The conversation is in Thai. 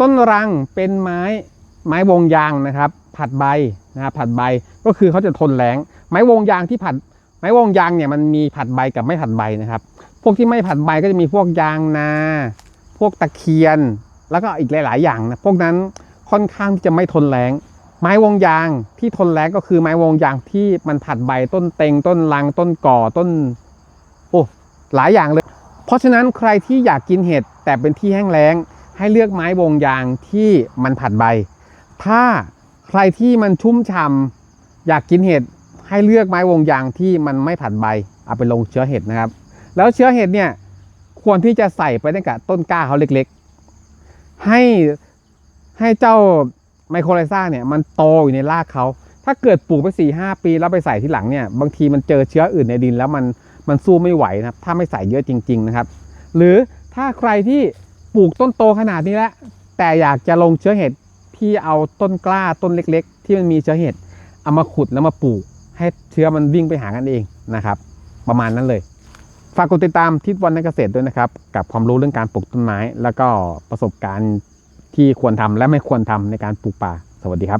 ต้นรังเป็นไม้ไม้วงยางนะครับ ผัดใบนะครับผัดใบก็คือเขาจะทนแรงไม้วงยางที่ผัด ไม้วงยางเนี่ยมันมีผัดใบกับไม่ผัดใบนะครับ พวกที่ไม่ผัดใบก็จะมีพวกยางนา พวกตะเคียน แล้วก็อีกหลาย ๆ อย่างนะพวกนั้นค่อนข้างที่จะไม่ทนแรงไม้วงยางที่ทนแรงก็คือไม้วงยางที่มันผัดใบต้นเต็งต้นลังต้นก่อต้นโอ้หลายอย่างเลย เพราะฉะนั้นใครที่อยากกินเห็ดแต่เป็นที่แห้งแล้ง ให้เลือกไม้วงยางที่มันผัดใบ ถ้าใครที่มันชุ่มฉ่ำอยากกินเห็ดให้เลือกไม้วงยางที่มันไม่ผัดใบ เอาไปลงเชื้อเห็ดนะครับ แล้วเชื้อเห็ดเนี่ยควรที่จะใส่ไปตั้งแต่ต้นกล้าเขาเล็กๆ ให้ให้เจ้าไมโครไลซ่าเนี่ยมันโตอยู่ในรากเขา ถ้าเกิดปลูกไป4ี่หปีแล้วไปใส่ที่หลังเนี่ยบางทีมันเจอเชื้ออื่นในดินแล้วมันมันสู้ไม่ไหวนะครับ ถ้าไม่ใส่เยอะจริง ๆ นะครับ หรือถ้าใครที่ ปลูกต้นโตขนาดนี้แล้วแต่อยากจะลงเชื้อเห็ดพี่เอาต้นกล้าต้นเล็ก ๆ ที่มันมีเชื้อเห็ดเอามาขุดแล้วมาปลูก ให้เชื้อมันวิ่งไปหากันเองนะครับ ประมาณนั้นเลยฝากกดติดตามทิศวันนักเกษตรด้วยนะครับ กับความรู้เรื่องการปลูกต้นไม้ แล้วก็ประสบการณ์ที่ควรทำและไม่ควรทำในการปลูกป่า สวัสดีครับ